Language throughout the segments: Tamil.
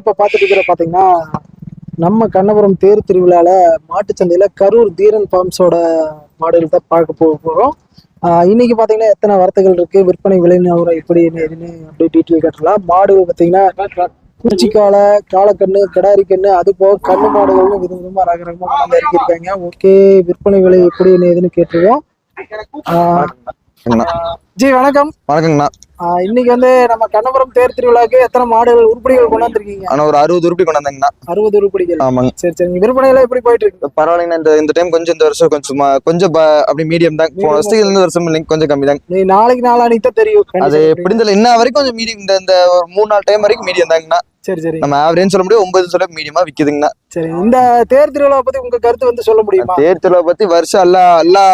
இப்ப பார்த்துட்டு இருக்கிற பாத்தீங்கன்னா நம்ம கண்ணபுரம் தேர் திருவிழால மாட்டுச்சந்தையில் கரூர் தீரன் ஃபார்ம்ஸோட மாடுகள் தான் பார்க்க போக போறோம். இன்னைக்கு பாத்தீங்கன்னா எத்தனை வார்த்தைகள் இருக்கு விற்பனை விலை நிலவரம் எப்படி என்ன ஏதுன்னு டீட்டெயில் கேட்டுலாம் மாடுகள் பாத்தீங்கன்னா பூச்சிக்கால காலக்கண்ணு கிடாரி கண்ணு அது போக கண்ணு மாடுகள்னு வித விதமா ரக ரகமா கொண்டாந்து இறக்கியிருக்காங்க. ஓகே விற்பனை விலை எப்படி என்ன ஏதுன்னு கேட்டுருவோம். ஜி வணக்கம். வணக்கங்கண்ணா. இன்னைக்கு வந்து நம்ம கண்ணபுரம் தேர் திருவிழாக்கு எத்தனை மாடுகள் உருப்படிகள் கொண்டாந்துருக்கீங்க ஆனா ஒரு அறுபது உருப்படி கொண்டாந்தேங்கண்ணா அறுபது உருப்படிகள். ஆமாங்க. சரி சரி. விற்பனையில எப்படி போயிட்டு இருக்கு பரவாயில்லைங்கண்ணா. இந்த இந்த டைம் கொஞ்சம் இந்த வருஷம் கொஞ்சம் கொஞ்சம் அப்படி மீடியம் தான். போன வருஷத்துக்கு இந்த வருஷம் இல்லைங்க. கொஞ்சம் கம்மி தாங்க. நீ நாளைக்கு நாளானிக்கு தான் தெரியும். அது எப்படி தெரியல. இன்ன வரைக்கும் கொஞ்சம் மீடியம் இந்த இந்த ஒரு மூணு நாலு டைம் வரைக்கும் மீடியம் தாங்கண்ணா. சரி சரி. நம்ம ஆவரேஜ் சொல்ல முடியும் ஒன்பது சொல்ல மீடியமா விக்குதுங்கண்ணா. சரி. இந்த தேர் திருவிழா பத்தி உங்க கருத்து வந்து சொல்ல முடியுமா? தேர் திருவிழா பத்தி வருஷம் எல்லா எல்லா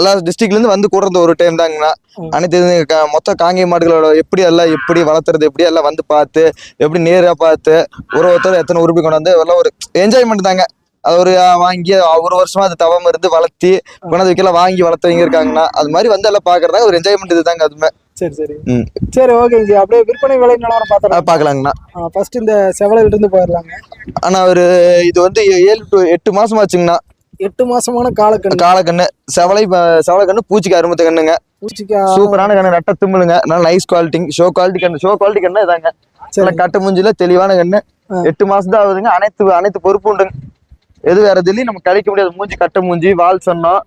எல்லா டிஸ்ட்ரிக்ட்ல இருந்து வந்து கூடுறது ஒரு டைம் தாங்கண்ணா. அனைத்து இது மொத்த காங்கேய மாடுகளோட எப்படி எல்லாம் எப்படி வளர்த்துறது எப்படி எல்லாம் வந்து பார்த்து எப்படி நேரா பார்த்து ஒரு ஒருத்தர் எத்தனை உருப்படி கொண்டாந்து எல்லாம் ஒரு என்ஜாய்மெண்ட் தாங்க. ஒரு வாங்கி ஒரு வருஷமா அது தவம் இருந்து வளர்த்தி கொண்டாந்து வைக்கலாம் வாங்கி வளர்த்தவங்க இருக்காங்கன்னா அது மாதிரி வந்து எல்லாம் பாக்குறதா ஒரு என்ஜாய்மெண்ட் இதுதாங்க அதுமே சரி சரி. சரி ஓகே ஜி. அப்படியே விற்பனை விலை நிலவரம் அஹ், பாத்திரம் பாக்கலாங்கண்ணா ஃபர்ஸ்ட் இந்த செவலையில இருந்து போயிடலாங்க. ஆனா ஒரு இது வந்து ஏழு டு எட்டு மாசம் ஆச்சுங்கண்ணா எட்டு மாசமான காலக்கண்ணு. காலக்கண்ணு. செவலை ப- செவலை கண்ணு பூச்சிக்கு அருமத்து கண்ணுங்க. சூப்பரான கண்ணு ரெட்ட தும்முலுங்க நல்லா நைஸ் குவாலிட்டி ஷோ குவாலிட்டி கண்ணு ஷோ குவாலிட்டி கண்ணு இதாங்க. நல்லா கட்டு மூஞ்சில தெளிவான கண்ணு. எட்டு மாசம் தான் ஆகுதுங்க. அனைத்து அனைத்து பொறுப்பு உண்டுங்க. எது வேற எதுலயும் நம்ம கழிக்க முடியாது. மூஞ்சி கட்ட மூஞ்சி வால் சொன்னோம்.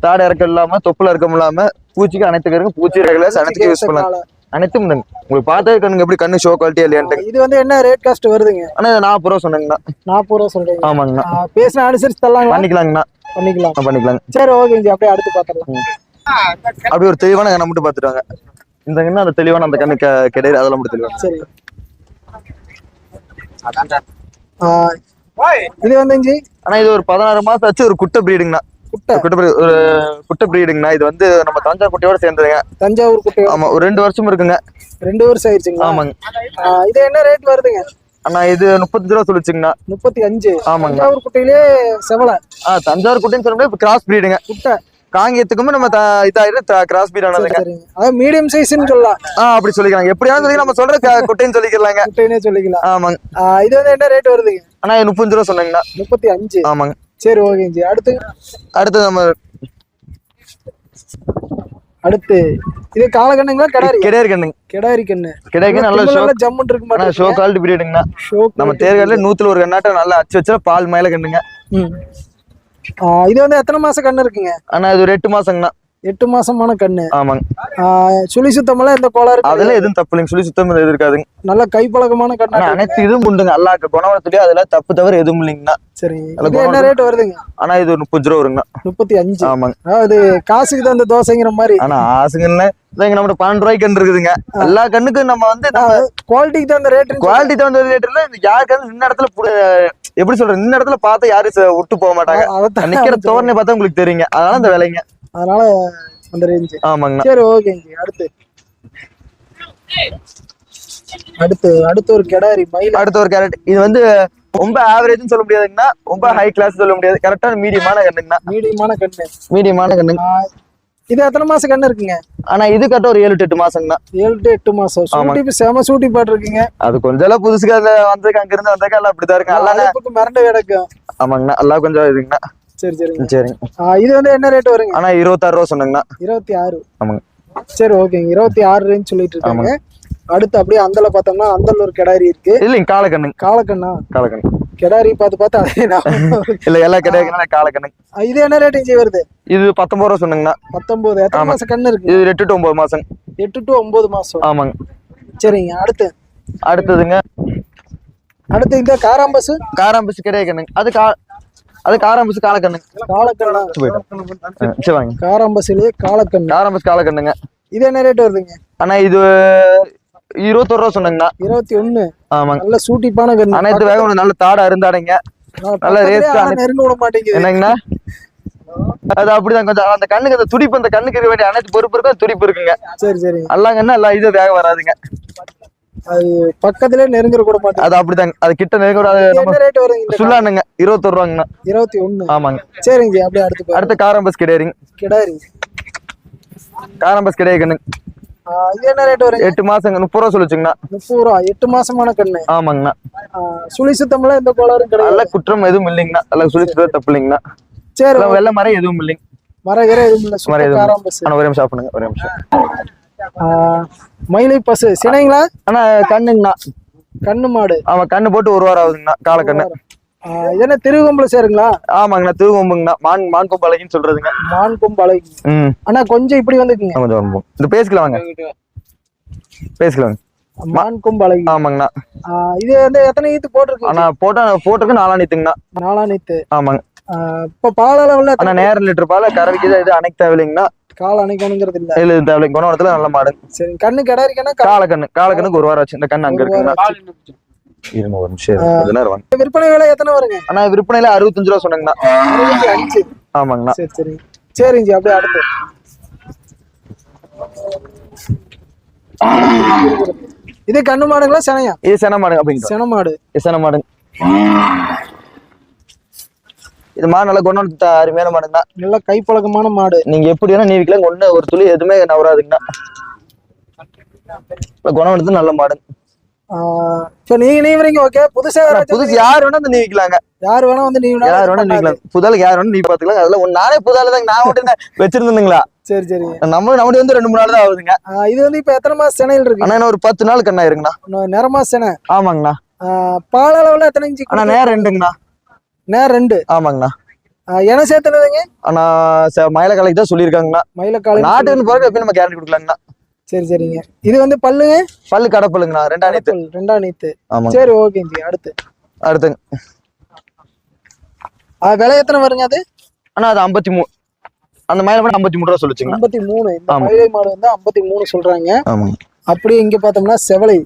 தாடை இறக்கம் இல்லாம தொப்புல இறக்கம் இல்லாம பூச்சிக்கு அனைத்து கருங்க பூச்சி ரெகுலர்ஸ் அனைத்துக்கு யூஸ் பண்ணலாம். அனைத்தும் உண்டுங்க உங்களுக்கு பார்த்தே கண்ணுங்க எப்படி கண்ணு ஷோ குவாலிட்டி இல்லையான்ட்டு. இது வந்து என்ன ரேட் காஸ்ட் வருதுங்க? ஆனா இது நாற்பது ரூபா சொன்னீங்கண்ணா. நாற்பது ரூபா சொல்றீங்க. ஆமாங்கண்ணா. பேசின அனுசரிச்சு தரலாங்களா? பண்ணிக்கலாங்கண்ணா. பண்ணிக்கலாம். பண்ணிக்கலாங்க. சரி ஓகே ஜி அப்படியே அடுத்து பாத்திரலாம் அப்படி ஒரு தெளிவான கண்ணை மட்டும் பார்த்துட்டு வாங்க. இந்த கண்ணு அந்த தெளிவான அந்த கண்ணு க- கிடையாது. அதெல்லாம் மட்டும் தெளிவாங்க சரி. இது வந்து ஜி ஆனா இது ஒரு பதினாறு மாசம் ஆச்சு ஒரு குட்டை பிரீடுங்கண்ணா குட்டை. குட்டை ஒரு குட்டை பிரீடுங்கண்ணா இது வந்து நம்ம தஞ்சாவூர் குட்டையோட சேர்ந்ததுங்க. தஞ்சாவூர் குட்டை. ஆமா ஒரு ரெண்டு வருஷம் இருக்குங்க. ரெண்டு வருஷம் ஆயிடுச்சுங்களா? ஆமாங்க. இது என்ன ரேட் வருதுங்க? ஆனா இது முப்பத்தஞ்சு ரூபா சொல்லிச்சுங்கண்ணா. முப்பத்தி அஞ்சு. ஆமாங்க. தஞ்சாவூர் குட்டையிலே செவலை. ஆ தஞ்சாவூர் குட்டைன்னு சொல்ல முடியாது கிராஸ் பிரீடுங்க குட்டை. காங்கியத்துக்குமே நம்ம இதாயிரம் கிராஸ் சரி ஆனதுங்க. அதாவது மீடியம் சைஸ்ன்னு சொல்லலாம். ஆ அப்படி சொல்லிக்கலாம் எப்படியாவது சொல்லி நம்ம சொல்ற குட்டைன்னு சொல்லிக்கலாங்க. குட்டைனே சொல்லிக்கலாம். ஆமாங்க. இது வந்து என்ன ரேட் வருதுங்க? இது முப்பத்தஞ்சு ரூபா சொன்னீங்கண்ணா. முப்பத்தி அஞ்சு. ஆமாங்க. சரி ஓகே ஜி அடுத்து? அடுத்து நம்ம அடுத்து. இது காலக்கண்ணுங்களா கிடாரி? கிடையாது கண்ணுங்க. கிடாரி கண்ணு. கிடையாது நல்ல ஷோ ஜம்முன் இருக்கு ஆனா ஷோ குவாலிட்டி பிரீடுங்கண்ணா ஷோ நம்ம தேர்தல நூத்துல ஒரு கண்ணாட்டம் நல்லா அச்சு வச்சா பால் மேல கண்ணுங்க. இது வந்து எத்தனை மாசம் கண்ணு இருக்குங்க? ஆனா இது ஒரு எட்டு மாசங்கண்ணா. எட்டு மாசமான கண்ணு. ஆமாங்க. சுழி சுத்தமெல்லாம் எந்த கோளாறு அதெல்லாம் எதுவும் தப்பு இல்லைங்க. சொல்லி சுத்தம் எதுவும் இருக்காதுங்க. நல்ல கைப்பழக்கமான கண்ணு அனைத்து இதுவும் உண்டுங்க. அல்லாக்க குணவரத்துலயும் அதுல தப்பு தவிர எதுவும் இல்லைங்கண்ணா. சரி. என்ன ரேட் வருதுங்க? ஆனா இது ஒரு முப்பது ரூபா வருங்கண்ணா. முப்பத்தி அஞ்சு. ஆமாங்க. அதாவது காசுக்கு தான் அந்த தோசைங்கிற மாதிரி. ஆனா ஆசுங்கன்னு நம்ம பன்னெண்டு ரூபாய்க்கு கன்று இருக்குதுங்க. எல்லா கண்ணுக்கும் நம்ம வந்து குவாலிட்டிக்கு தான் அந்த ரேட் குவாலிட்டி தகுந்த ரேட்ல யாருக்கு வந்து நின்ன இடத்துல புடு- எப்படி சொல்றது? நின்ன இடத்துல பார்த்தா யாரும் விட்டு போக மாட்டாங்க. நிக்கிற தோரணை பார்த்தா உங்களுக்கு தெரியுங்க. அதனால இந்த விலைங்க. அதனால அந்த ரேஞ்சு ஆமாங்கண்ணா. சரி ஓகேங்க அடுத்து. அடுத்து அடுத்து ஒரு கிடாரி மயில். அடுத்த ஒரு கேரட் இது வந்து ரொம்ப ஆவரேஜ்னு சொல்ல முடியாதுங்கண்ணா. ரொம்ப ஹை கிளாஸ் சொல்ல முடியாது. கரெக்டான மீடியமான கண்ணுங்கண்ணா. மீடியமான கண்ணு. மீடியமான கண்ணுங்க இது எத்தனை மாசம் கண்ணு இருக்குங்க? ஆனா இது கரெக்டா ஒரு ஏழு எட்டு மாசங்கண்ணா. ஏழு டு எட்டு மாசம். சூட்டி செம சூட்டி பாட்டு இருக்கீங்க அது கொஞ்சம் எல்லாம் புதுசுக்கு அதுல வந்திருக்கு அங்க இருந்து வந்தாக்க எல்லாம் அப்படிதான் இருக்கு. மிரண்டு கிடக்கும் ஆமாங்கண்ணா. எல்லாம் கொஞ்சம் இதுங்கண்ணா. சரி சரிங்க. சரிங்க. இது வந்து என்ன ரேட் வருங்க? ஆனா இருபத்தாறு ரூபா சொன்னங்கண்ணா. இருபத்தி ஆறு. ஆமாங்க. சரி ஓகேங்க இருபத்தி ஆறு ரேஞ்ச் சொல்லிட்டு இருக்காங்க. அடுத்து அப்படியே அந்தல பார்த்தோம்னா அந்தல ஒரு கிடாரி இருக்கு. இல்லைங்க காலக்கண்ணுங்க காலக்கண்ணா காலக்கண்ணு கிடாரி பார்த்து பார்த்து அதே. இல்ல எல்லா கிடையாது காலக்கண்ணுங்க ஆ, இது என்ன ரேட்டிங் வருது? இது பத்தொன்பது ரூபா சொன்னீங்கண்ணா. பத்தொன்பது. எத்தனை. மாசம் கண்ணு இருக்கு? இது எட்டு டு ஒன்பது மாசம். எட்டு டு ஒன்பது மாசம். ஆமாங்க. சரிங்க அடுத்து. அடுத்ததுங்க. அடுத்து இந்த காராம்பஸ் காராம்பஸ் கிடையாதுங்க அது கா அது காராம்பஸ் காலக்கண்ணா. போயிட்டோம் சரி வாங்க. காராம்பஸ்லயே காலக்கண்ணு? காராம்பஸ் காலக்கண்ணுங்க. இது என்ன ரேட் வருதுங்க? அண்ணா இது இருபத்தொரு ரூபா சொன்னீங்கண்ணா. இருபத்தி ஒண்ணு ஆமாங்க. நல்ல சூட்டிப்பான கண்ணு அனைத்து வேகம் ஒண்ணு நல்ல தாடா இருந்தாடைங்க. நல்ல ஆனா நெருங்க விட மாட்டேங்குது. என்னங்கண்ணா? அது அப்படிதான் கொஞ்சம் அந்த கண்ணுக்கு அந்த துடிப்பு அந்த கண்ணுக்கு இருக்க வேண்டிய அனைத்து பொறுப்பு இருக்கும் துடிப்பு இருக்குங்க. சரி சரிங்க அல்லாங்கன்னா எல்லாம் இது வேகம் வராதுங்க. அது பக்கத்திலே நெருங்கிற கூட மாட்டேங்குது. அது அப்படிதாங்க. அது கிட்ட நெருங்க என்ன ரேட் வருங்க சொல்லானுங்க இருபத்தொரு ரூபாங்கண்ணா. இருபத்தி ஒண்ணு ஆமாங்க. சரிங்க ஜி அப்படியே அடுத்து. அடுத்த காரம்பஸ் கிடையாதுங்க. கிடாரி காரம்பஸ் கிடையாது கண்ணுங்க ஆ, இது என்ன ரேட் வருங்க? எட்டு மாசங்க முப்பது ரூபா சொல்லிச்சுங்கண்ணா. முப்பது ரூபா எட்டு மாசமான கண்ணு. ஆமாங்கண்ணா. சுழி சுத்தம்லாம் எந்த கோளாறும் கிடையாது. நல்ல குற்றம் எதுவும் இல்லைங்கண்ணா. நல்ல சுழிச்சு தப்பு இல்லைங்கண்ணா. சரி வெள்ளை மரம் எதுவும் இல்லைங்க. மர கிர எதுவும் இல்ல. மரம் எதுவும் ஒரே நிமிஷம் ஆஃப் பண்ணுங்க ஒரே நிமிஷம். மயிலை பசு. சினைங்களா? ஆனா கண்ணுங்கண்ணா. கண்ணு மாடு. அவன் கண்ணு போட்டு ஒரு வாரம் ஆகுதுங்கண்ணா காலக்கண்ணு. இது என்ன திருவம்புல சேருங்களா? ஆமாங்கண்ணா தூவம்புங்கண்ணா மான் மான் கொம்பு சொல்றதுங்க. மான் கொம்பு அழகி ஆனா கொஞ்சம் இப்படி வந்துக்குங்க. கொஞ்சம் வரும்போம் இந்த பேசிக்கலாம் வாங்க. பேசிக்கலாம் மான் கொம்பு அழகி ஆமாங்கண்ணா. இது வந்து எத்தனை ஈத்து போட்டிருக்கு ஆனா போட்டா போட்டுக்கு நாலா நீத்துங்கண்ணா நாலா நீத்து ஆமாங்க. இப்ப பால் அளவுல ஆனா நேரம் லிட்டர் பால் கறவைக்கு இது அணைக்கு தேவையில்லைங்கண்ணா கால் அணைக்கணுங்கிறது இல்ல. இல்ல இது தேவையில்லைங்க குணவரத்துல நல்ல மாடு. சரி கண்ணு கிடாரிக்கன்னா கா- காலக்கண்ணு காலக்கண்ணுக்கு ஒரு வாரம் ஆச்சு. இந்த கண்ணு அங்க இருங்க ஒரு நிமிஷம் விற்பனை விலை எத்தனை வருங்க? ஆனா விற்பனையில அறுபத்தஞ்சு ரூபா சொன்னீங்கண்ணா. ஆமாங்கண்ணா. சரி சரி. சரிங்க ஜி அப்படியே அடுத்து. இது கண்ணு மாடுங்களா செனையா? இது சென மாடுங்க அப்படிங்க. சென மாடு. இது சென மாடுங்க. இது மாடு நல்லா குணம் அருமையான மாடுங்கண்ணா. நல்ல கைப்பழக்கமான மாடு. நீங்க எப்படி வேணா நீவிக்கலாம் ஒண்ணு ஒரு துளி எதுவுமே நவராதுங்கண்ணா குணம் எடுத்து நல்ல மாடு நீங்க நீவறீங்க ஓகே புதுசா யார் வேணா வந்து நீவிக்கலாங்க. யார் வேணா வந்து நீவினா யார் வேணா நீவிக்கலாம். புதாலுக்கு யார் வேணா நீ பாத்துக்கலாம் அதுல நானே புதால தாங்க நான் மட்டும் என்ன வச்சிருந்தேனுங்களா? சரி சரிங்க நம்ம நம்மளுக்கு வந்து ரெண்டு மூணு நாள் தான் ஆகுதுங்க. இது வந்து இப்ப எத்தனை மாசம் செனையில் இருக்கு? ஆனா ஒரு பத்து நாள் கண்ணா இருங்கண்ணா. இன்னும் நிறமா செனை. ஆமாங்கண்ணா. பால் அளவுல எத்தனை இன்ச்சு ஆனா நேரம் ரெண்டுங்கண்ணா. நேரம் ரெண்டு. ஆமாங்கண்ணா. ஆஹ் என சேர்த்துனதுங்க? ஆனா ச- மயில கலைக்கு தான் சொல்லியிருக்காங்கண்ணா. மயிலக்கால நாட்டுன்னு பிறகு எப்பயும் நம்ம கேரண்டி கொடுக்கலாங்கண்ணா. சரி சரிங்க. இது வந்து பல்லுங்க? பல்லு கடப்பல்லுங்கண்ணா ரெண்டாம் நேத்து. ரெண்டாம் நீத்து. சரி ஓகேங்க அடுத்து. அடுத்துங்க. விலை எத்தனை வருங்க அது? ஆனா அது ஐம்பத்தி மூணு அந்த மயில மட்டும் ஐம்பத்தி மூணு ரூபா சொல்லிச்சுங்கண்ணா. ஐம்பத்தி மூணு இந்த. மயிலை மாடு வந்து ஐம்பத்தி மூணு சொல்றாங்க. ஆமாங்க. அப்படியே இங்க பார்த்தோம்னா செவலை.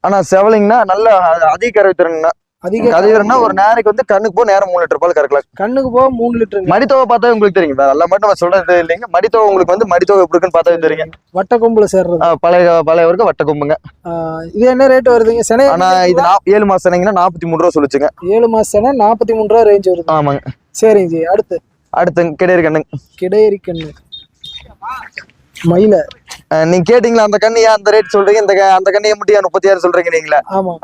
ஆனா செவலிங்கண்ணா நல்ல அதிக கறவை திறனுங்கண்ணா. அதிக அதிகம்னா ஒரு நேரைக்கு வந்து கண்ணுக்கு போக நேரம் மூணு லிட்டர் பால் கறக்கலாம் கண்ணுக்கு போக மூணு லிட்டருங்க. மடித்தோவை பார்த்தா உங்களுக்கு தெரியும். எல்லா மட்டும் நம்ம சொல்றது இல்லைங்க. மடித்தோவை உங்களுக்கு வந்து மடித்தோவை எப்படி இருக்குன்னு பார்த்தா தெரியும். வட்ட கொம்புல சேர்றது பழைய பழைய வரைக்கும் வட்ட கொம்புங்க இது என்ன ரேட் வருதுங்க? சென்னை ஆனா இது ஏழு மாசம் சொன்னீங்கன்னா நாற்பத்தி மூணு ரூபா சொல்லிச்சுங்க. ஏழு மாசம் சென்னை நாற்பத்தி மூணு ரூபா ரேஞ்ச் வருது. ஆமாங்க. சரிங்க ஜி அடுத்து. அடுத்து கிடையாது கண்ணுங்க. கிடையரி கண்ணு. மயில. நீங்க கேட்டீங்களா அந்த கண்ணு ஏன் அந்த ரேட் சொல்றீங்க? இந்த அந்த கண்ணு மட்டும் ஏன் முப்பத்தி ஆறு சொல்றீங்க நீங்களா?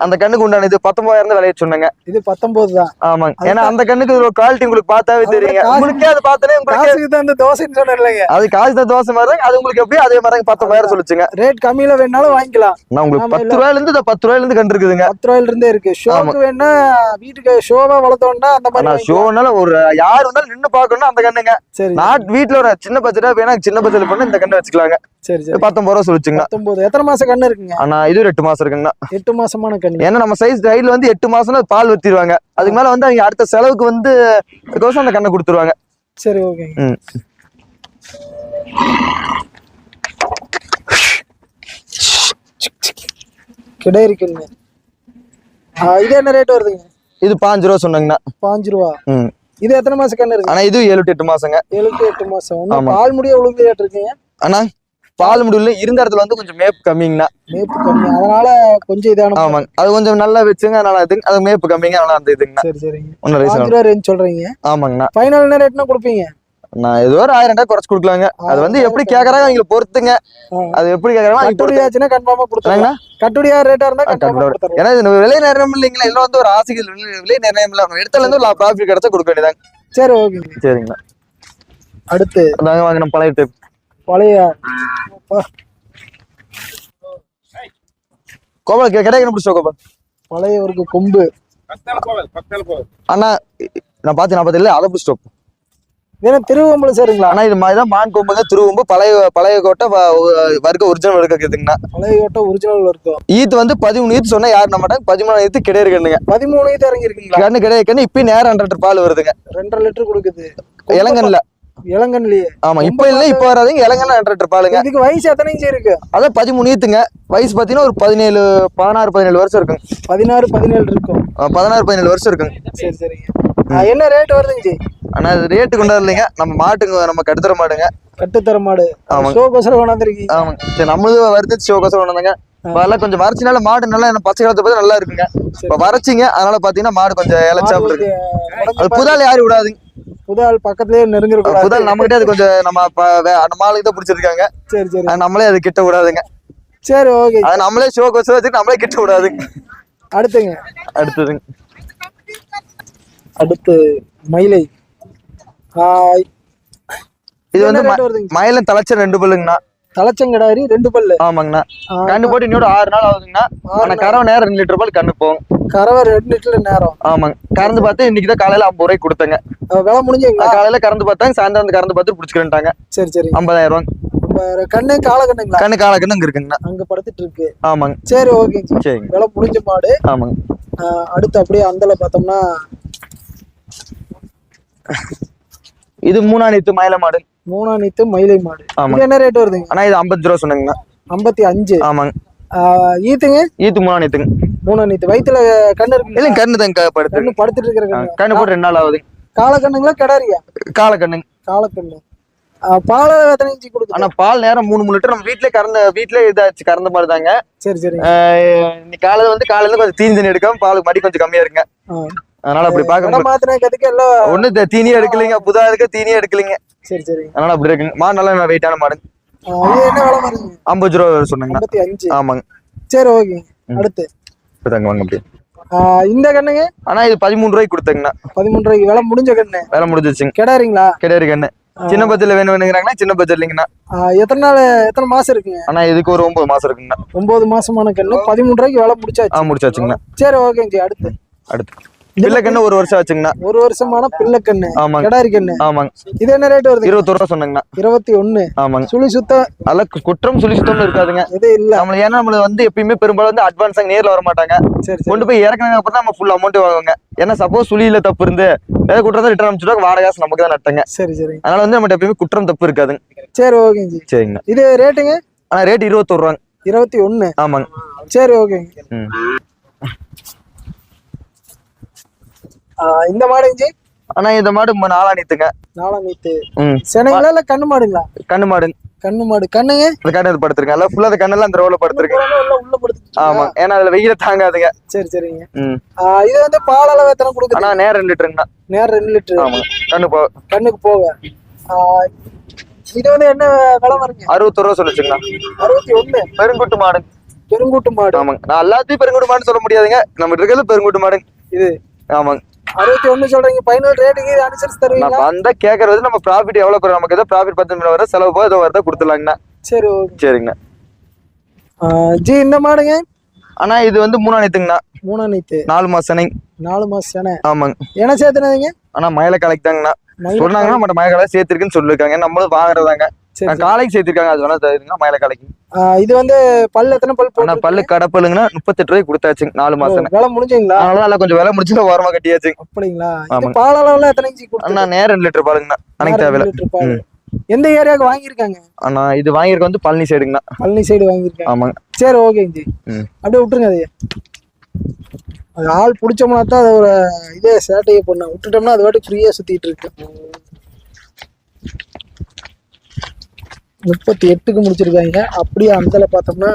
அந்த கண்ணுக்கு உண்டான இது பத்தொன்பதாயிரம் விலைய சொன்னாங்க. இது பத்தொன்பது தான். ஆமாங்க. ஏன்னா அந்த கண்ணுக்கு ஒரு குவாலிட்டி உங்களுக்கு பார்த்தாவே தெரியுங்க. உங்களுக்கே அது பார்த்தனே உங்களுக்கு தான் இந்த தோசைன்னு சொன்னேன் இல்லைங்க. அது காசு தான் தோசை மாதிரி தான் அது உங்களுக்கு எப்படியோ அதே மாதிரி தான் பத்தொன்பதாயிரம் சொல்லிச்சுங்க. ரேட் கம்மியில வேணாலும் வாங்கிக்கலாம். நான் உங்களுக்கு பத்து ரூபாயில இருந்து பத்து ரூபாயில இருந்து கண்டு இருக்குதுங்க. பத்து ரூபாயில இருந்தே இருக்கு ஷோக்கு வேணா வீட்டுக்கு ஷோவா வளர்த்தோம்னா அந்த மாதிரி. ஷோனால ஒரு யார் வந்தாலும் நின்னு பாக்கணும் அந்த கண்ணுங்க. சரி நாட் வீட்ல ஒரு சின்ன பட்ஜெட்டா வேணா சின்ன பட்ஜெட் பண்ணி இந்த கண்ணை வச்சுக்கலாங்க. சரி சரி. பத்தொன்பது ரூபா சொல்லிச்சுங்க பத்தொன்பது. எத்தனை மாசம் கண்ணு இருக்குங்க? ஆனா இது எட்டு மாசம் இருக்குங்கண்ணா. எட்டு மாசமான கண்ணு. ஏன்னா நம்ம சைஸ் ஹைட்ல வந்து எட்டு மாசம்னா பால் வத்திடுவாங்க அதுக்கு மேல வந்து அவங்க அடுத்த செலவுக்கு வந்து அதுக்கோசம் அந்த கண்ணை கொடுத்துருவாங்க. சரி கிடையரி கண்ணு ஆஹ் இது என்ன ரேட் வருதுங்க? இது பாஞ்சு ரூபா சொன்னாங்கண்ணா. பாஞ்சு ரூபா. இது எத்தனை மாசம் கண்ணு இருக்கு ஆனா இது ஏழு எட்டு மாசங்க. ஏழு எட்டு மாசம். பால் முடிய உளுந்து இருக்கீங்க? ஆனா பால் முடியல இருந்த இடத்துல வந்து கொஞ்சம் மேப்பு கம்மிங்கண்ணா. மேப்பு கம்மி. அதனால கொஞ்சம் இதான ஆமாங்க அது கொஞ்சம் நல்லா வச்சுங்க. அதனால அது அது மேப்பு கம்மிங்க. அதனால அந்த இதுங்கண்ணா. சரி சரிங்க. பாஞ்சு ரீசன் ரூபா ரேஞ்ச் சொல்றீங்க. ஆமாங்கண்ணா. ஃபைனல் என்ன ரேட்னா கொடுப்பீங்க? நான் ஏதோ ஒரு ஆயிரம் ரூபாய் குறைச்சு கொடுக்கலாங்க. அது வந்து எப்படி கேக்குறாங்க அவங்களை பொறுத்துங்க. அது எப்படி கேக்குறாங்க அவங்க கட்டுடி ஆச்சுன்னா கன்ஃபார்மா கொடுத்துருங்க என்னங்கண்ணா? கட்டுடியா ரேட்டா இருந்தா. கொடுத்துருங்க ஏன்னா இது விலை நிர்ணயம் இல்லைங்களா? எல்லாம் வந்து ஒரு ஆசைக்கு விலை- நிர்ணயம் இல்ல. இடத்துல இருந்து ஒரு ப்ராஃபிட் கிடைச்சா கொடுக்க வேண்டியதாங்க சரி ஓகேங்க. சரிங்கண்ணா. அடுத்து. அதாங்க வாங்க நம்ம பழைய டேப் பழைய அப்பா, கோபால் கிடைக்க பிடிச்சோ கோபால். பழையவருக்கு கொம்பு. அண்ணா நான் பார்த்து நான் பார்த்து அதை பிடிச்சோம் ஏன்னா திருவம்பலம் சேருங்களா? ஆனா இது மாதிரிதான் மான் கொம்புங்க திருவம்பு பழைய பழைய கோட்டை வர்க்க ஒரிஜினல் வர்க்க இருக்குதுங்கண்ணா பழைய கோட்டை ஒரிஜினல் இருக்கும் ஈத்து வந்து பதிமூணு ஈத்து சொன்னா யாரும் நம்ப மாட்டாங்க பதிமூணு ஈத்து கிடையாது கண்ணுங்க. பதிமூணு இது இறங்கி இருக்கீங்களா கண்ணு கிடையாது கண்ணு இப்பயும் நேரம் லிட்டர் பால் வருதுங்க. ரெண்டரை லிட்டர் கொடுக்குது. இளங்கன்ல இளங்கன்லயே ஆமா இப்ப இல்ல இப்ப வராதுங்க இளங்கன்ல லிட்டர் பாலுங்க இதுக்கு வயசு எத்தனை இன்ச்சு இருக்கு? அதான் பதிமூணு ஈத்துங்க. வயசு பாத்தீங்கன்னா ஒரு பதினேழு பதினாறு பதினேழு வருஷம் இருக்குங்க. பதினாறு பதினேழு இருக்கும். பதினாறு பதினேழு வருஷம் இருக்குங்க. சரி சரிங்க. என்ன ரேட் வருதுங்க ஜி ஆனா அது ரேட்டு இல்லைங்க நம்ம மாட்டுங்க நம்ம கட்டுத்தர மாடுங்க. கட்டுத்தர மாடு. ஆமாங்க. ஷோ கோசரம் கொண்டாந்துருக்கீங்க. ஆமாங்க. சரி நம்மளது வருது சிவகோசம் வந்தாங்க அதெல்லாம் கொஞ்சம் வறட்சினால மாடு நல்லா என்ன பச்சை காலத்தை பார்த்து நல்லா இருக்குங்க. இப்ப வறட்சிங்க அதனால பாத்தீங்கன்னா மாடு கொஞ்சம் இலச்சாப்பு இருக்கு அது புதால் யாரும் விடாதுங்க. புதால் பக்கத்துலயே நெருங்கிட கூடாது புதால் நம்ம கிட்டே அது கொஞ்சம் நம்ம நம்ம ஆளுக்கு தான் பிடிச்சிருக்காங்க. சரி சரி. நம்மளே அது கிட்ட விடாதுங்க. சரி ஓகே. அது நம்மளே சிவகோசம் வச்சுட்டு நம்மளே கிட்ட விடாதுங்க. அடுத்துங்க. அடுத்ததுங்க. அடுத்து மயிலை. ஆ, இது வந்து மயிலும் தலைச்ச ரெண்டு பல்லுங்கண்ணா. தலைச்சங்கடாரி ரெண்டு பல்லு. ஆமாங்கண்ணா. கண்ணு போட்டு இன்னொரு ஆறு நாள் ஆகுதுங்கண்ணா. ஆனா கறவை நேரம் ரெண்டு லிட்டர் பால் கண்ணு போகும். கறவை ரெண்டு லிட்டர் நேரம். ஆமாங்க. கறந்து பார்த்து இன்னைக்கு தான் காலையில ஐம்பது ரூபாய்க்கு கொடுத்தேங்க. விலை முடிஞ்சுங்களா காலையில கறந்து பார்த்தாங்க சாயந்தரம் கறந்து பார்த்து பிடிச்சிக்கிறேன்ட்டாங்க. சரி சரி. ஐம்பதாயிரம் ரூபாங்க. கண்ணு கால கண்ணுங்களா? கண்ணு கால கண்ணு இங்க இருக்குங்கண்ணா. அங்க படுத்துட்டு இருக்கு. ஆமாங்க. சரி ஓகேங்க சரிங்க. விலை முடிஞ்ச மாடு. ஆமாங்க. அடுத்து அப்படியே அந்தல பார்த்தோம்னா இது மூணாணித்து மயில மாடு. மூணா நீத்து மயிலை மாடு. இது என்ன ரேட் வருதுங்க? ஆனா இது ஐம்பது ரூபா சொன்னீங்கண்ணா. ஐம்பத்தி அஞ்சு. ஆமாங்க. ஈத்துங்க? ஈத்து மூணாணித்துங்க மூணா நீத்து வயித்துல கண்ணு இருக்கு இல்லைங்க கண்ணு தாங்க படுத்துங்க கண்ணு படுத்துட்டு இருக்கிற கண்ணு போட்டு ரெண்டு நாள் ஆகுதுங்க. கால கண்ணுங்களா கிடாரியா? கால கண்ணுங்க கால கண்ணு பால எத்தனை கொடுக்குது? ஆனா பால் நேரம் மூணு மூணு லிட்டர். நம்ம வீட்லயே கறந்த வீட்லயே இதாச்சு கறந்த மாதிரி தாங்க சரி. சரி இன்னைக்கு காலையில வந்து காலையில கொஞ்சம் தண்ணி எடுக்காம பால் மடி கொஞ்சம் கம்மியா இருக்குங்க அதனால அப்படி பாக்க இடம் மாத்தின கதுக்கு எல்லாம் ஒண்ணு தீனியே எடுக்கலைங்க புதா இருக்க தீனியே எடுக்கலைங்க. சரி சரி. அதனால அப்படி இருக்குங்க மாடு நல்லா வெயிட்டான மாடு. ஐம்பது ரூபா அஞ்சு. ஆமாங்க. சரி ஓகே அடுத்து. இப்பதாங்க வாங்க அப்படி ஆ, இந்த கண்ணுங்க? ஆனா இது பதிமூணு ரூபாய்க்கு கொடுத்தேங்கண்ணா. பதிமூணு ரூபாய்க்கு. விலை முடிஞ்ச கண்ணு. வேலை முடிஞ்சிச்சுங்க கிடாரிங்களா? கிடையாது கண்ணு. சின்ன பட்ஜெட்ல வேணும் வேணுங்கிறாங்கன்னா சின்ன பட்ஜெட் இல்லைங்கண்ணா. எத்தனை நாள் எத்தனை மாசம் இருக்குங்க? ஆனா இதுக்கு ஒரு ஒன்பது மாசம் இருக்குங்கண்ணா. ஒன்பது மாசமான கண்ணு. பதிமூணு ரூபாய்க்கு விலை முடிச்சாச்சு. ஆ முடிச்சாச்சுங்கண்ணா. சரி ஓகேங்க அடுத்து. அடுத்து. பிள்ளை கண்ணு ஒரு வருஷம் ஆச்சுங்கண்ணா. ஒரு வருஷமான பிள்ளை கண்ணு ஆமாங்க. கிடாரி கண்ணு ஆமாங்க. இது என்ன ரேட் வருது? இருபத்தொரு ரூபா சொன்னேங்கண்ணா. இருபத்தி ஒண்ணு ஆமாங்க. சுழி சுத்தம். அதெல்லாம் கு- குற்றம் சொல்லி சுத்தம்னு இருக்காதுங்க. எது இல்ல. நம்மள ஏன்னா நம்மள வந்து எப்பயுமே பெரும்பாலும் வந்து அட்வான்ஸாக நேர்ல வர மாட்டாங்க சரி. கொண்டு போய் இறக்குனதுக்கு அப்புறம் நம்ம ஃபுல் அமௌண்ட் வாங்குவாங்க. ஏன்னா சப்போஸ் சுழியில தப்பு இருந்து ஏதாவது குற்றம் ரிட்டர்ன் அனுப்பிச்சுட்டு வாடகை காசு நமக்கு தான் நட்டங்க. சரி சரி. அதனால வந்து நம்மகிட்ட எப்பயுமே குற்றம் தப்பு இருக்காதுங்க. சரி ஓகேங்க ஜி. சரிங்கண்ணா. இது ரேட்டுங்க ஆனா ரேட் இருபத்தொரு ரூபாங்க. இருபத்தி ஒண்ணு ஆமாங்க. சரி ஓகேங்க ம் ஆ, இந்த மாடுங்க ஜி ஆனா இந்த மாடு ம- நாலாணித்துங்க நாலாம் நீத்து சென்னைங்களா இல்ல கண்ணு மாடுங்களா? கண்ணு மாடுங்க கண்ணு மாடு. கண்ணுங்க அந்த கண்ணு படுத்துருங்க எல்லாம் ஃபுல்லா அந்த கண்ணெல்லாம் அந்த ரோல படுத்துருக்கு எல்லாம் உள்ள படுத்து ஆமா. ஏன்னா அதுல வெயில தாங்காதுங்க. சரி சரிங்க. இது வந்து பால் அளவு எத்தனை கொடுக்குது? ஆனா நேரம் ரெண்டு லிட்டருங்கண்ணா. நேரம் ரெண்டு லிட்டர். ஆமாங்க கண்ணு போ கண்ணுக்கு போக. இது வந்து என்ன விலை வருங்க? அறுபத்தொரு ரூபா சொல்லிச்சுங்கண்ணா. அறுபத்தி ஒண்ணு பெருங்குட்டு மாடு. பெருங்கூட்டு மாடு. ஆமாங்க. நான் எல்லாத்தையும் பெருங்குட்டு மாடுன்னு சொல்ல முடியாதுங்க. நம்ம இருக்கிறது பெருங்குட்டு மாடுங்க. இது? ஆமாங்க. அறுபத்தி ஒண்ணு சொல்றீங்க பதினேழு ரேட்டுக்கு அனுசரிச்சு தருவீங்களா? நம்ம வந்தா கேட்கறது நம்ம ப்ராஃபிட் எவ்வளவு பெறும் நமக்கு ஏதோ ப்ராஃபிட் பத்து மில்லியன் வர செலவு போக ஏதோ வரதா கொடுத்துலாங்கண்ணா சரி சரிங்கண்ணா. ஜி இந்த மாடுங்க? ஆனா இது வந்து மூணாணித்துங்கண்ணா மூணா நீத்து நாலு மாசம் சென்னை. நாலு மாசம் ஆமாங்க. என்ன சேர்த்துனதுங்க? ஆனா மயில காலைக்கு தாங்கண்ணா சொன்னாங்கன்னா மட்டும் மயில காலை சேர்த்திருக்குன்னு சொல்லிருக்காங்க நம்மளும் வாங்குறதாங்க. காலைக்கு சேர்த்திருக்காங்க. அது வேணா தருங்க மயில காலைக்கு இது வந்து பல்லு எத்தனை பல் ஆனா பல்லு கடப்பல்லுங்கன்னா முப்பத்தெட்டு ரூபாய்க்கு கொடுத்தாச்சுங்க நாலு மாசம் வேலை முடிஞ்சுங்களா? அதனால கொஞ்சம் விலை முடிச்சு ஓரமா கட்டியாச்சுங்க. அப்படிங்களா? இது ஆமாங்க. பால் அளவுல எத்தனை அண்ணா நேரம் ரெண்டு லிட்டர் பாருங்கண்ணா அன்னைக்கு தேவையில்ல. எந்த ஏரியாவுக்கு வாங்கியிருக்காங்க? அண்ணா இது வாங்கியிருக்க வந்து பழனி சைடுங்கண்ணா. பழனி சைடு வாங்கியிருக்காங்க. ஆமாங்க. சரி ஓகேங்க ஜி ம். அப்படியே விட்டுருங்க அதையே. அது ஆள் பிடிச்சோம்னா தான் அது ஒரு இதே சேட்டையை பண்ண விட்டுட்டோம்னா அது வாட்டி ஃப்ரீயா சுத்திட்டு இருக்கு. முப்பத்தி எட்டுக்கு முடிச்சிருக்காங்க. அப்படியே அந்தல பார்த்தோம்னா.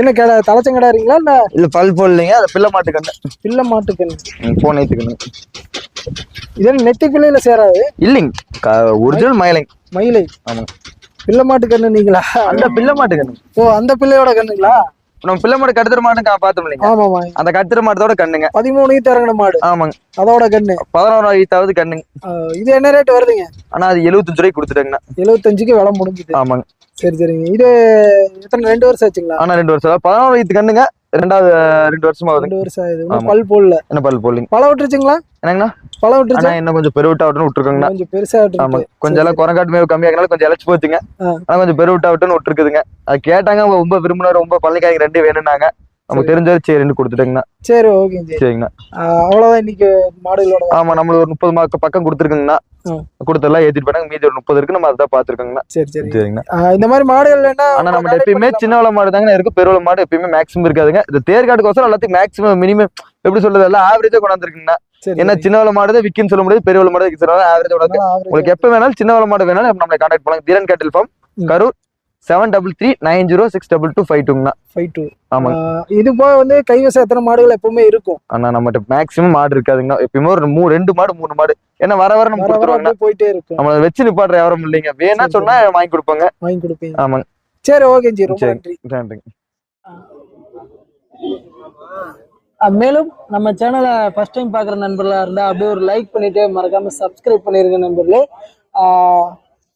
என்ன கடை தலைச்சங்கடாரிங்களா இல்ல? இல்ல பல் போடலைங்க. அது பிள்ளை மாட்டுக்கண்ணு பிள்ளை மாட்டுக்கண்ணு போன் ஏத்துக்கண்ணு இதெல்லாம் நெத்தி பிள்ளையில சேராது? இல்லைங்க. ஒரிஜினல் மயிலைங்க. மயிலை. ஆமாங்க பிள்ளை மாட்டு கண்ணு நீங்களா? அந்த பிள்ளை மாட்டுக்கண்ணு ஓ அந்த பிள்ளையோட கண்ணுங்களா? நம்ம பிள்ளை மாடு கடுத்துற மாடு பார்த்தோம் இல்லைங்க. ஆமாமா அந்த கடுத்துற மாடத்தோட கண்ணுங்க. பதிமூணு இறங்கின மாடு. ஆமாங்க. அதோட கண்ணு. பதினோரு ஈத்தாவது கண்ணுங்க. இது என்ன ரேட் வருதுங்க? ஆனா அது எழுபத்தஞ்சு ரூபாய்க்கு கொடுத்துட்டேங்கண்ணா. எழுபத்தஞ்சுக்கு விலை முடிஞ்சுது. ஆமாங்க. சரி சரிங்க. இது எத்தனை ரெண்டு வருஷம் ஆச்சுங்களா? ஆனா ரெண்டு வருஷம். பதினோரு ஈத்து கண்ணுங்க. ரெண்டாவது ரெண்டு வருஷமா ரெண்டு வருஷம் ஆகுது. இன்னும். பல் போடல. என்ன பல் போலிங்க பழம் விட்டுருச்சுங்களா? என்னங்கண்ணா? பழம் விட்டுருச்சா? இன்னும் கொஞ்சம் பெருவிட்டா விட்டுன்னு விட்டுருக்கோங்கண்ணா. கொஞ்சம் பெருசா ஆமா. கொஞ்சம் எல்லாம் குரங்காட்டு மேவு கம்மியாகனால கொஞ்சம் இழைச்சு போச்சுங்க. ஆனா கொஞ்சம் பெருவிட்டா விட்டுன்னு விட்டுருக்குதுங்க. அது கேட்டாங்க ரொம்ப விரும்பினாரு ரொம்ப பழனிக்காய்க்கு ரெண்டு வேணும்னாங்க. நம்ம சரி. தெரிஞ்சது சரின்னு கொடுத்துட்டேங்கண்ணா. சரி ஓகேங்க ஜி சரிங்கண்ணா. அவ்வளவுதான் இன்னைக்கு மாடுகளோட ஆமா நம்மளுக்கு ஒரு முப்பது மார்க்கு பக்கம் கொடுத்துருக்குங்கண்ணா. கொடுத்தெல்லாம் ஏத்திட்டு போனாங்க. மீதி ஒரு முப்பது இருக்கு நம்ம அதான் பாத்துருக்கோங்கண்ணா சரி சரி. சரிங்கண்ணா. இந்த மாதிரி மாடுகள் என்ன ஆனா நம்ம எப்பயுமே சின்ன வள மாடு தாங்க இருக்கு பெருவள மாடு எப்பயுமே மேக்ஸிமம் இருக்காதுங்க. இந்த தேர்காட்டுக்கோசரம் எல்லாத்துக்கும் மேக்ஸிமம் மினிமம் எப்படி சொல்றது எல்லாம் ஆவரேஜா கொண்டாந்துருக்குங்கண்ணா. ஏன்னா சின்ன வள மாடு தான் விக்குன்னு சொல்ல முடியாது பெரிய வள மாடு விற்க ஆவரேஜ் உங்களுக்கு எப்ப வேணாலும் சின்ன வள மாடு வேணாலும் நம்மளை கான்டாக்ட் பண்ணலாம். Dheeran cattle farm. Karur seven double three nine zero six double two five டூங்கண்ணா five two. ஆமாங்க இது போக வந்து கைவசம் எத்தனை மாடுகள் எப்பவுமே இருக்கும்? ஆனா நம்மகிட்ட மேக்ஸிமம் மாடு இருக்காதுங்கண்ணா. எப்பயுமே ஒரு மூ ரெண்டு மாடு மூணு மாடு. ஏன்னா வர வர நம்ம அப்படியே போயிட்டே இருக்கும். நம்மள வச்சு நிப்பாடுற யாரும் இல்லைங்க. வேணா சொன்னா வாங்கி கொடுப்பாங்க. வாங்கி கொடுப்பீங்க. ஆமாங்க. சரி ஓகே ஜி. ரொம்ப சரி. நன்றி. நன்றிங்க. மேலும் நம்ம சேனலை ஃபர்ஸ்ட் டைம் பார்க்குற நண்பர்களாக இருந்தால் அப்படியே ஒரு லைக் பண்ணிட்டு மறக்காம சப்ஸ்கிரைப் பண்ணிருங்க நண்பர்களே.